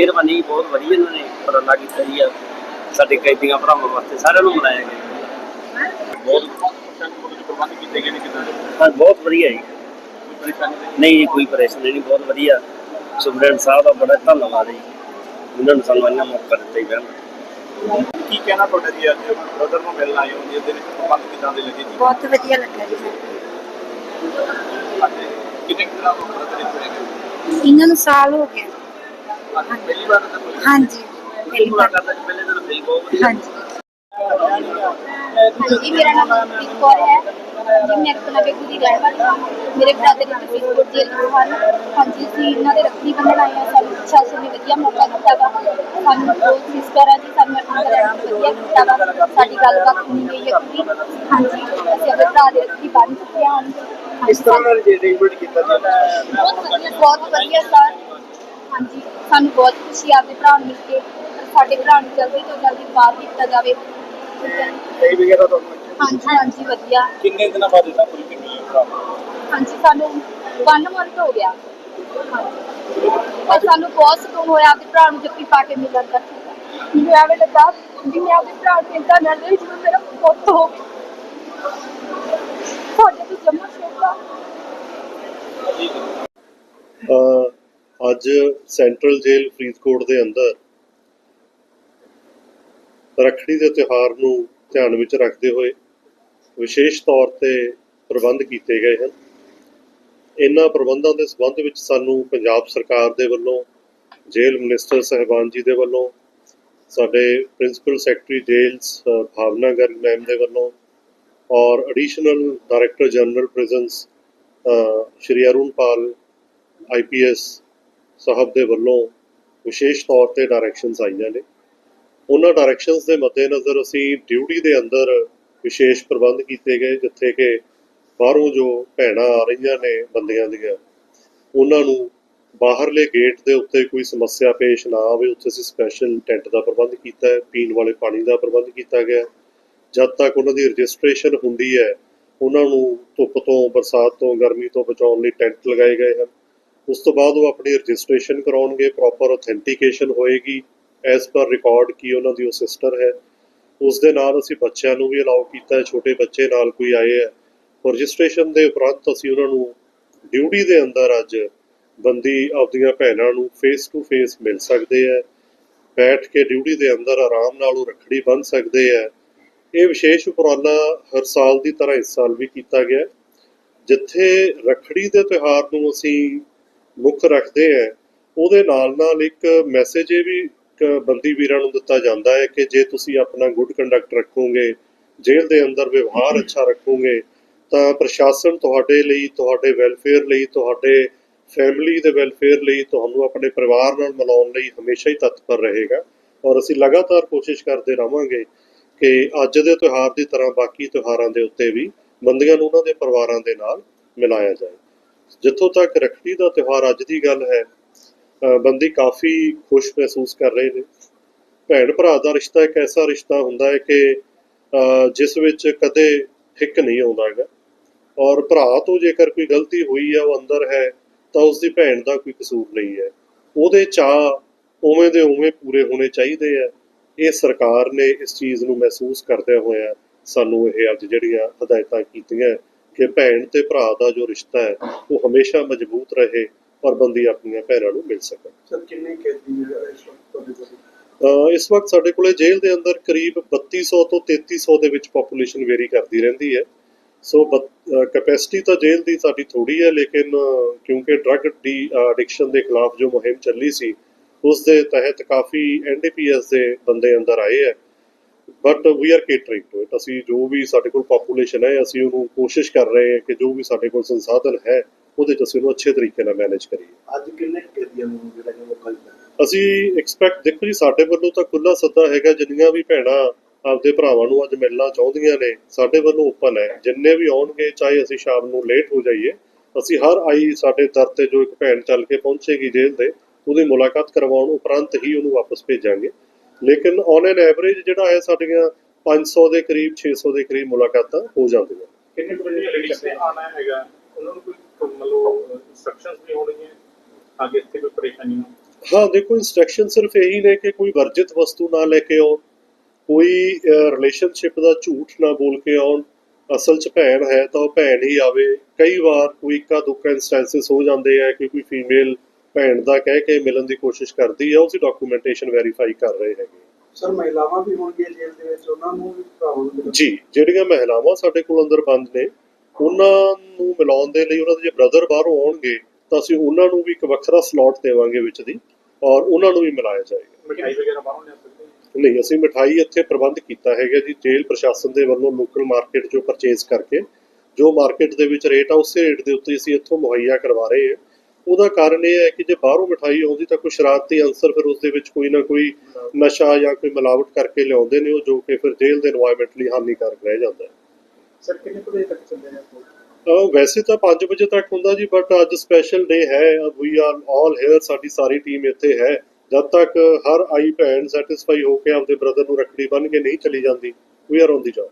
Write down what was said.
ਮਿਹਰਬਾਨੀ ਬਹੁਤ ਵਧੀਆ ਇਹਨਾਂ ਨੇ ਉਪਰਾਲਾ ਕੀਤਾ ਜੀ ਆ। ਸਾਡੇ ਕੈਦੀਆਂ ਭਰਾਵਾਂ ਵਾਸਤੇ ਸਾਰਿਆਂ ਨੂੰ ਮਨਾਇਆ ਗਿਆ ਬਹੁਤ ਪ੍ਰਬੰਧ ਕੀਤੇ ਗਏ ਨੇ ਕਿਦਾਂ ਹਾਂ, ਬਹੁਤ ਵਧੀਆ ਜੀ। ਨਹੀਂ? ਜੀ ਕੋਈ ਪਰੇਸ਼ਾਨੀ ਨਹੀਂ ਬਹੁਤ ਵਧੀਆ। ਸੁਬਰਨ ਸਾਹਿਬ ਦਾ ਬੜਾ ਧੰਨਵਾਦ ਹੈ ਜੀ। ਉਹਨਾਂ ਨੇ ਸਾਨੂੰ ਇੰਨਾ ਮੌਕਾ ਦਿੱਤਾ ਜੀ ਬਹਿਣ ਦਾ। ਕੀ ਕਹਿਣਾ ਤੁਹਾਡਾ ਜੀ ਅੱਜ? ਬ੍ਰਦਰ ਨੂੰ ਮਿਲਣ ਆਏ ਹੋ ਜੀ ਇਹਦੇ ਵਿੱਚ ਪ੍ਰਬੰਧ ਕਿਦਾਂ ਦੇ ਲੱਗੇ ਜੀ? ਬਹੁਤ ਵਧੀਆ ਲੱਗਾ ਜੀ। ਕਿੰਨੇ ਕੁ ਦਿਨਾਂ ਤੋਂ ਬ੍ਰਦਰ ਇੱਥੇ ਇਹਨਾਂ ਨੂੰ ਸਾਲ ਹੋ ਗਿਆ। ਹਾਂਜੀ ਪਹਿਲੀ ਵਾਰ ਮੁਲਾਕਾਤ ਅੱਜ ਪਹਿਲੇ ਦਿਨ ਮੇਰੀ ਬਹੁਤ ਵਧੀਆ ਹਾਂਜੀ ਹਾਂਜੀ ਮੇਰਾ ਨਾਮ ਮਨਪ੍ਰੀਤ ਕੌਰ ਹੈ ਜੀ ਮੈਂ ਕਲਾ ਬੇਗੂ ਦੀ ਰਹਿਣ ਵਾਲੀ ਹਾਂ ਮੇਰੇ ਬ੍ਰਦਰ ਇੱਕ ਫਰੀਦਕੋਟ ਜੇਲ੍ਹ ਵਿੱਚ ਹਨ ਹਾਂਜੀ ਅਸੀਂ ਇਹਨਾਂ ਦੇ ਰੱਖੜੀ ਬੰਨ੍ਹਣ ਆਏ ਹਾਂ ਸਾਨੂੰ ਪ੍ਰਸ਼ਾਸਨ ਨੇ ਵਧੀਆ ਮੌਕਾ ਦਿੱਤਾ ਵਾ ਸਾਨੂੰ ਦੋ ਸਿਸਟਰ ਆ ਜੀ ਸਾਨੂੰ ਆਪਣੀ ਤਰ੍ਹਾਂ ਵਧੀਆ ਕੀਤਾ ਵਾ ਸਾਡੀ ਗੱਲਬਾਤ ਹੋਣੀ ਗਈ ਹੈ ਪੂਰੀ ਹਾਂਜੀ ਅਸੀਂ ਆਪਣੇ ਭਰਾ ਦੇ ਰੱਖੜੀ ਬੰਨ੍ਹ ਚੁੱਕੇ ਹਾਂ ਇਸ ਤਰ੍ਹਾਂ ਨਾਲ ਜੇ ਅਰੇਂਜਮੈਂਟ ਕੀਤਾ ਜੀ ਬਹੁਤ ਵਧੀਆ ਬਹੁਤ ਵਧੀਆ ਸਰ ਹਾਂਜੀ ਸਾਨੂੰ ਬਹੁਤ ਖੁਸ਼ੀ ਆ ਆਪਣੇ ਭਰਾ ਨੂੰ ਮਿਲ ਕੇ ਸਾਡੇ ਭਰਾ ਨੂੰ ਜਲਦੀ ਤੋਂ ਜਲਦੀ ਬਾਹਰ ਕੀਤਾ ਜਾਵੇ। ਠੀਕ ਹੈ। ਕਈ ਵਗੈਰਾ ਤੁਹਾਨੂੰ ਇੱਥੇ ਹਾਂਜੀ ਹਾਂਜੀ ਵਧੀਆ। ਕਿੰਨੇ ਦਿਨਾਂ ਬਾਅਦ ਇਹਦਾ ਪੂਰੀ ਕਿੰਨੀ ਹੈ ਭਰਾ? ਹਾਂਜੀ ਸਾਨੂੰ 1 ਮੰਥ ਹੋ ਗਿਆ। ਹਾਂਜੀ। ਪਰ ਸਾਨੂੰ ਬਹੁਤ ਸਕੂਨ ਹੋਇਆ ਆਪਣੇ ਭਰਾ ਨੂੰ ਜੱਫੀ ਪਾ ਕੇ ਮਿਲਣ ਦਾ। ਮੈਨੂੰ ਐਵੇਂ ਲੱਗਾ ਕਿ ਮੈਂ ਆਪਣੇ ਭਰਾ ਨੂੰ ਇੰਦਾ ਮਿਲ ਰਹੀ ਜਿਵੇਂ ਮੇਰਾ ਪੁੱਤ ਹੋਵੇ ਤੁਹਾਡੇ ਤੋਂ ਜਮਾ ਛੋਟਾ ਅ, ਅੱਜ ਸੈਂਟਰਲ ਜੇਲ੍ਹ ਫਰੀਦਕੋਟ ਦੇ ਅੰਦਰ ਰੱਖੜੀ ਦੇ ਤਿਉਹਾਰ ਨੂੰ ਧਿਆਨ ਵਿੱਚ ਰੱਖਦੇ ਹੋਏ ਵਿਸ਼ੇਸ਼ ਤੌਰ ਤੇ ਪ੍ਰਬੰਧ ਕੀਤੇ ਗਏ ਹਨ। ਇਹਨਾਂ ਪ੍ਰਬੰਧਾਂ ਦੇ ਸੰਬੰਧ ਵਿੱਚ ਸਾਨੂੰ ਪੰਜਾਬ ਸਰਕਾਰ ਦੇ ਵੱਲੋਂ, ਜੇਲ੍ਹ ਮਿਨਿਸਟਰ ਸਹਿਬਾਨ ਜੀ ਦੇ ਵੱਲੋਂ, ਸਾਡੇ ਪ੍ਰਿੰਸੀਪਲ ਸੈਕਟਰੀ ਜੇਲਸ ਭਾਵਨਾ ਗਰਗ ਮੈਮ ਦੇ ਵੱਲੋਂ ਔਰ additional director general prisons Shri Arun Pal IPS ਸਾਹਿਬ ਦੇ ਵੱਲੋਂ ਵਿਸ਼ੇਸ਼ ਤੌਰ ਤੇ ਡਾਇਰੈਕਸ਼ਨਸ ਆਈਆਂ ਨੇ। ਉਹਨਾਂ ਡਾਇਰੈਕਸ਼ਨਸ ਦੇ ਮੱਦੇਨਜ਼ਰ ਅਸੀਂ ਡਿਊਟੀ ਦੇ ਅੰਦਰ ਵਿਸ਼ੇਸ਼ ਪ੍ਰਬੰਧ ਕੀਤੇ ਗਏ, ਜਿੱਥੇ ਕਿ ਬਾਹਰੋਂ ਜੋ ਭੈਣਾਂ ਆ ਰਹੀਆਂ ਨੇ ਬੰਦਿਆਂ ਦੀਆਂ, ਉਹਨਾਂ ਨੂੰ ਬਾਹਰਲੇ ਗੇਟ ਦੇ ਉੱਤੇ ਕੋਈ ਸਮੱਸਿਆ ਪੇਸ਼ ਨਾ ਆਵੇ। ਉੱਥੇ ਅਸੀਂ ਸਪੈਸ਼ਲ ਟੈਂਟ ਦਾ ਪ੍ਰਬੰਧ ਕੀਤਾ ਹੈ, ਪੀਣ ਵਾਲੇ ਪਾਣੀ ਦਾ ਪ੍ਰਬੰਧ ਕੀਤਾ ਗਿਆ। ਜਦ ਤੱਕ ਉਹਨਾਂ ਦੀ ਰਜਿਸਟ੍ਰੇਸ਼ਨ ਹੁੰਦੀ ਹੈ, ਉਹਨਾਂ ਨੂੰ ਧੁੱਪ ਤੋਂ, ਬਰਸਾਤ ਤੋਂ, ਗਰਮੀ ਤੋਂ ਬਚਾਉਣ ਲਈ ਟੈਂਟ ਲਗਾਏ ਗਏ ਹਨ। ਉਸ ਤੋਂ ਬਾਅਦ ਉਹ ਆਪਣੀ ਰਜਿਸਟ੍ਰੇਸ਼ਨ ਕਰਾਉਣਗੇ ਪ੍ਰੋਪਰ ਆਥੈਂਟੀਕੇਸ਼ਨ ਹੋਏਗੀ ਐਸ ਪਰ ਰਿਕਾਰਡ ਕੀ ਉਹਨਾਂ ਦੀ ਉਹ ਸਿਸਟਰ ਹੈ। ਉਸ ਦੇ ਨਾਲ ਅਸੀਂ ਬੱਚਿਆਂ ਨੂੰ ਵੀ ਅਲਾਉ ਕੀਤਾ ਹੈ, ਛੋਟੇ ਬੱਚੇ ਨਾਲ ਕੋਈ ਆਏ ਹੈ। ਰਜਿਸਟ੍ਰੇਸ਼ਨ ਦੇ ਉਪਰੰਤ ਅਸੀਂ ਉਹਨਾਂ ਨੂੰ ਡਿਊਟੀ ਦੇ ਅੰਦਰ ਅੱਜ ਬੰਦੀ ਆਪਦੀਆਂ ਭੈਣਾਂ ਨੂੰ ਫੇਸ ਟੂ ਫੇਸ ਮਿਲ ਸਕਦੇ ਹੈ। ਬੈਠ ਕੇ ਡਿਊਟੀ ਦੇ ਅੰਦਰ ਆਰਾਮ ਨਾਲ ਉਹ ਰੱਖੜੀ ਬੰਨ੍ਹ ਸਕਦੇ ਹੈ। ਇਹ ਵਿਸ਼ੇਸ਼ ਉਪਰਾਲਾ ਹਰ ਸਾਲ ਦੀ ਤਰ੍ਹਾਂ ਇਸ ਸਾਲ ਵੀ ਕੀਤਾ ਗਿਆ ਜਿੱਥੇ ਰੱਖੜੀ ਦੇ ਤਿਉਹਾਰ ਨੂੰ ਅਸੀਂ ਮੁੱਖ ਰੱਖਦੇ ਹਾਂ। ਉਹਦੇ ਨਾਲ ਨਾਲ ਇੱਕ ਮੈਸੇਜ ਇਹ ਵੀ ਬੰਦੀ ਵੀਰਾਂ ਨੂੰ ਦਿੱਤਾ ਜਾਂਦਾ ਹੈ ਕਿ ਜੇ ਤੁਸੀਂ ਆਪਣਾ ਗੁੱਡ ਕੰਡਕਟ ਰੱਖੋਗੇ, ਜੇਲ੍ਹ ਦੇ ਅੰਦਰ ਵਿਵਹਾਰ ਅੱਛਾ ਰੱਖੋਗੇ, ਤਾਂ ਪ੍ਰਸ਼ਾਸਨ ਤੁਹਾਡੇ ਲਈ, ਤੁਹਾਡੇ ਵੈਲਫੇਅਰ ਲਈ, ਤੁਹਾਡੇ ਫੈਮਿਲੀ ਦੇ ਵੈਲਫੇਅਰ ਲਈ, ਤੁਹਾਨੂੰ ਆਪਣੇ ਪਰਿਵਾਰ ਨਾਲ ਮਿਲਾਉਣ ਲਈ ਹਮੇਸ਼ਾ ਹੀ ਤਤਪਰ ਰਹੇਗਾ। ਔਰ ਅਸੀਂ ਲਗਾਤਾਰ ਕੋਸ਼ਿਸ਼ ਕਰਦੇ ਰਹਾਂਗੇ ਕਿ ਅੱਜ ਦੇ ਤਿਉਹਾਰ ਦੀ ਤਰ੍ਹਾਂ ਬਾਕੀ ਤਿਉਹਾਰਾਂ ਦੇ ਉੱਤੇ ਵੀ ਬੰਦੀਆਂ ਨੂੰ ਉਹਨਾਂ ਦੇ ਪਰਿਵਾਰਾਂ ਦੇ ਨਾਲ ਮਿਲਾਇਆ ਜਾਏ। ਜਿੱਥੋਂ ਤੱਕ ਰੱਖੜੀ ਦਾ ਤਿਉਹਾਰ ਅੱਜ ਦੀ ਗੱਲ ਹੈ ਬੰਦੀ ਕਾਫੀ ਖੁਸ਼ ਮਹਿਸੂਸ ਕਰ ਰਹੇ ਨੇ। ਭੈਣ ਭਰਾ ਦਾ ਰਿਸ਼ਤਾ ਇੱਕ ਐਸਾ ਰਿਸ਼ਤਾ ਹੁੰਦਾ ਹੈ ਕਿ ਜਿਸ ਵਿੱਚ ਕਦੇ ਹਿੱਕ ਨਹੀਂ ਆਉਂਦਾ ਹੈਗਾ। ਔਰ ਭਰਾ ਤੋਂ ਜੇਕਰ ਕੋਈ ਗਲਤੀ ਹੋਈ ਹੈ, ਉਹ ਅੰਦਰ ਹੈ, ਤਾਂ ਉਸ ਦੀ ਭੈਣ ਦਾ ਕੋਈ ਕਸੂਰ ਨਹੀਂ ਹੈ। ਉਹਦੇ ਚਾਹ ਉਵੇਂ ਦੇ ਉਵੇਂ ਪੂਰੇ ਹੋਣੇ ਚਾਹੀਦੇ ਆ। ਇਹ ਸਰਕਾਰ ਨੇ ਇਸ ਚੀਜ਼ ਨੂੰ ਮਹਿਸੂਸ ਕਰਦਿਆਂ ਹੋਇਆ ਸਾਨੂੰ ਇਹ ਅੱਜ ਜਿਹੜੀਆਂ ਹਦਾਇਤਾਂ ਕੀਤੀਆਂ ਕਿ ਭੈਣ ਤੇ ਭਰਾ ਦਾ ਜੋ ਰਿਸ਼ਤਾ ਹੈ ਉਹ ਹਮੇਸ਼ਾ ਮਜ਼ਬੂਤ ਰਹੇ ਔਰ ਬੰਦੀ ਆਪਣੀਆਂ ਭੈਣਾਂ ਨੂੰ ਮਿਲ ਸਕਣ। ਸਰ ਕਿੰਨੇ ਕੈਦੀ ਹੈ ਇਸ ਵਕਤ ਇਸ ਸਾਡੇ ਕੋਲੇ ਜੇਲ੍ਹ ਦੇ ਅੰਦਰ ਕਰੀਬ 3200 ਤੋਂ 3300 ਦੇ ਵਿੱਚ ਪੋਪੂਲੇਸ਼ਨ ਵੇਰੀ ਕਰਦੀ ਰਹਿੰਦੀ ਹੈ। ਸੋ ਕੈਪੈਸਿਟੀ ਤਾਂ ਜੇਲ੍ਹ ਦੀ ਸਾਡੀ ਥੋੜੀ ਹੈ ਲੇਕਿਨ ਕਿਉਂਕਿ ਡਰੱਗ ਦੀ ਐਡਿਕਸ਼ਨ ਦੇ ਖਿਲਾਫ ਜੋ ਮੁਹਿੰਮ ਚੱਲੀ ਸੀ ਉਸ ਦੇ ਤਹਿਤ ਕਾਫੀ ਐਨਡੀਪੀਐਸ ਦੇ ਬੰਦੇ ਅੰਦਰ ਆਏ ਹੈ। But we are catering to it ਅਸੀਂ ਜੋ ਵੀ ਸਾਡੇ ਕੋਲ ਪੋਪੂਲੇਸ਼ਨ ਹੈ ਅਸੀਂ ਉਹਨੂੰ ਕੋਸ਼ਿਸ਼ ਕਰ ਰਹੇ ਹਾਂ ਕਿ ਜੋ ਵੀ ਸਾਡੇ ਕੋਲ ਸੰਸਾਧਨ ਹੈ ਉਹਦੇ ਚ ਅਸੀਂ ਉਹਨੂੰ ਅੱਛੇ ਤਰੀਕੇ ਨਾਲ ਮੈਨੇਜ ਕਰੀਏ। ਅੱਜ ਕਿੰਨੇ ਕੁ ਕੈਦੀਆਂ ਨੂੰ ਜਿਹੜਾ ਕਿ ਦਿੱਤਾ ਅਸੀਂ ਐਕਸਪੈਕਟ ਦੇਖੋ ਜੀ ਸਾਡੇ ਵੱਲੋਂ ਤਾਂ ਖੁੱਲਾ ਸੱਦਾ ਹੈਗਾ ਜਿੰਨੀਆਂ ਵੀ ਭੈਣਾਂ ਆਪਦੇ ਭਰਾਵਾਂ ਨੂੰ ਅੱਜ ਮਿਲਣਾ ਚਾਹੁੰਦੀਆਂ ਨੇ ਸਾਡੇ ਵੱਲੋਂ ਓਪਨ ਹੈ। ਜਿੰਨੇ ਵੀ ਆਉਣਗੇ ਚਾਹੇ ਅਸੀਂ ਸ਼ਾਮ ਨੂੰ ਲੇਟ ਹੋ ਜਾਈਏ ਅਸੀਂ ਹਰ ਆਈ ਸਾਡੇ ਦਰ ਤੇ ਜੋ ਇੱਕ ਭੈਣ ਚੱਲ ਕੇ ਪਹੁੰਚੇਗੀ ਜੇਲ੍ਹ ਦੇ ਉਹਦੀ ਮੁਲਾਕਾਤ ਕਰਵਾਉਣ ਉਪਰੰਤ ਹੀ ਉਹਨੂੰ ਵਾਪਸ ਭੇਜਾਂਗੇ। ਲੇਕਿਨ ਔਨ ਐਨ ਐਵਰੇਜ ਜਿਹੜਾ ਹੈ ਸਾਡੀਆਂ 500 ਦੇ ਕਰੀਬ 600 ਦੇ ਕਰੀਬ ਮੁਲਾਕਾਤਾਂ ਹੋ ਜਾਂਦੀਆਂ। ਕਿੰਨੇ ਕੁ ਬੰਦੇ ਲੇਡੀਜ਼ ਨੇ ਆਣਾ ਹੈਗਾ ਉਹਨਾਂ ਨੂੰ ਕੋਈ ਮਤਲਬ ਇਨਸਟਰਕਸ਼ਨਸ ਵੀ ਹੋਣਗੀਆਂ? ਅੱਗੇ ਇੱਥੇ ਕੋਈ ਪਰੇਸ਼ਾਨੀ ਨਾ ਹਾਂ ਦੇਖੋ ਇਨਸਟਰਕਸ਼ਨ ਸਿਰਫ ਇਹੀ ਨੇ ਕਿ ਕੋਈ ਵਰਜਿਤ ਵਸਤੂ ਨਾ ਲੈ ਕੇ ਆਉਣ ਕੋਈ ਰਿਲੇਸ਼ਨਸ਼ਿਪ ਦਾ ਝੂਠ ਨਾ ਬੋਲ ਕੇ ਆਉਣ ਅਸਲ 'ਚ ਭੈਣ ਹੈ ਤਾਂ ਉਹ ਭੈਣ ਹੀ ਆਵੇ। ਕਈ ਵਾਰ ਕੋਈ ਇੱਕਾ ਦੁੱਕਾ ਇਨਸਟੈਂਸਸ ਹੋ ਜਾਂਦੇ ਆ ਕਿ ਕੋਈ ਫੀਮੇਲ ਭੈਣ ਦਾ ਕਹਿ ਕੇ ਮਿਲਣ ਦੀ ਕੋਸ਼ਿਸ਼ ਕਰਦੀ ਹੈ ਉਸਦੀ ਡਾਕੂਮੈਂਟੇਸ਼ਨ ਵੈਰੀਫਾਈ ਕਰ ਰਹੇ ਹੈਗੇ ਸਰ ਮਹਿਲਾਵਾਂ ਵੀ ਹੋਣਗੀਆਂ ਜੇਲ੍ਹ ਦੇ ਵਿੱਚ ਉਹਨਾਂ ਨੂੰ ਵੀ ਭਰਾਵਾਂ ਜੀ ਜਿਹੜੀਆਂ ਮਹਿਲਾਵਾਂ ਸਾਡੇ ਕੋਲ ਅੰਦਰ ਬੰਦ ਨੇ ਉਹਨਾਂ ਨੂੰ ਮਿਲਾਉਣ ਦੇ ਲਈ ਉਹਨਾਂ ਦੇ ਜੇ ਬ੍ਰਦਰ ਬਾਹਰੋਂ ਆਉਣਗੇ ਤਾਂ ਅਸੀਂ ਉਹਨਾਂ ਨੂੰ ਵੀ ਇੱਕ ਵੱਖਰਾ ਸਲੋਟ ਦੇਵਾਂਗੇ ਵਿੱਚ ਦੀ ਔਰ ਉਹਨਾਂ ਨੂੰ ਵੀ ਮਿਲਾਇਆ ਜਾਏਗਾ। ਮਠਿਆਈ ਵਗੈਰਾ ਬਾਹਰੋਂ ਲਿਆ ਸਕਦੇ? ਨਹੀਂ ਅਸੀਂ ਮਠਾਈ ਇੱਥੇ ਪ੍ਰਬੰਧ ਕੀਤਾ ਹੈਗਾ ਜੀ ਜੇਲ੍ਹ ਪ੍ਰਸ਼ਾਸਨ ਦੇ ਵੱਲੋਂ ਲੋਕਲ ਮਾਰਕੀਟ ਚੋਂ ਪਰਚੇਜ਼ ਕਰਕੇ ਜੋ ਮਾਰਕੀਟ ਦੇ ਵਿੱਚ ਰੇਟ ਆ ਉਸੇ ਰੇਟ ਦੇ ਉੱਤੇ ਅਸੀਂ ਇੱਥੋਂ ਮੁਹੱਈਆ ਕਰਵਾ ਰਹੇ ਹਾਂ। ਉਹਦਾ ਕਾਰਨ ਇਹ ਹੈ ਕਿ ਜੇ ਬਾਹਰੋਂ ਮਠਾਈ ਆਉਂਦੀ ਤਾਂ ਕੋਈ ਸ਼ਰਾਰਤੀ ਅੰਸਰ ਫਿਰ ਉਸ ਦੇ ਵਿੱਚ ਕੋਈ ਨਾ ਕੋਈ ਨਸ਼ਾ ਜਾਂ ਕੋਈ ਮਿਲਾਵਟ ਕਰਕੇ ਲਿਆਉਂਦੇ ਨੇ ਉਹ ਜੋ ਕਿ ਫਿਰ ਜੇਲ੍ਹ ਦੇ এনवायरमेंट ਲਈ ਹਾਨੀਕਾਰਕ ਰਹਿ ਜਾਂਦਾ ਹੈ। ਸਰ ਕਿੰਨੇ ਵਜੇ ਤੱਕ ਚੱਲਦੇ ਨੇ ਵੈਸੇ ਤਾਂ 5 ਵਜੇ ਤੱਕ ਹੁੰਦਾ ਜੀ ਬਟ ਅੱਜ ਸਪੈਸ਼ਲ ਡੇ ਹੈ। ਵੀ ਆਰ ਆਲ ਹੇਅਰ ਸਾਡੀ ਸਾਰੀ ਟੀਮ ਇੱਥੇ ਹੈ। ਜਦ ਤੱਕ ਹਰ ਆਈ ਭੈਣ ਸੈਟੀਸਫਾਈ ਹੋ ਕੇ ਆਪਦੇ ਬ੍ਰਦਰ ਨੂੰ ਰੱਖੜੀ ਬੰਨ ਕੇ ਨਹੀਂ ਚਲੀ ਜਾਂਦੀ we are on the job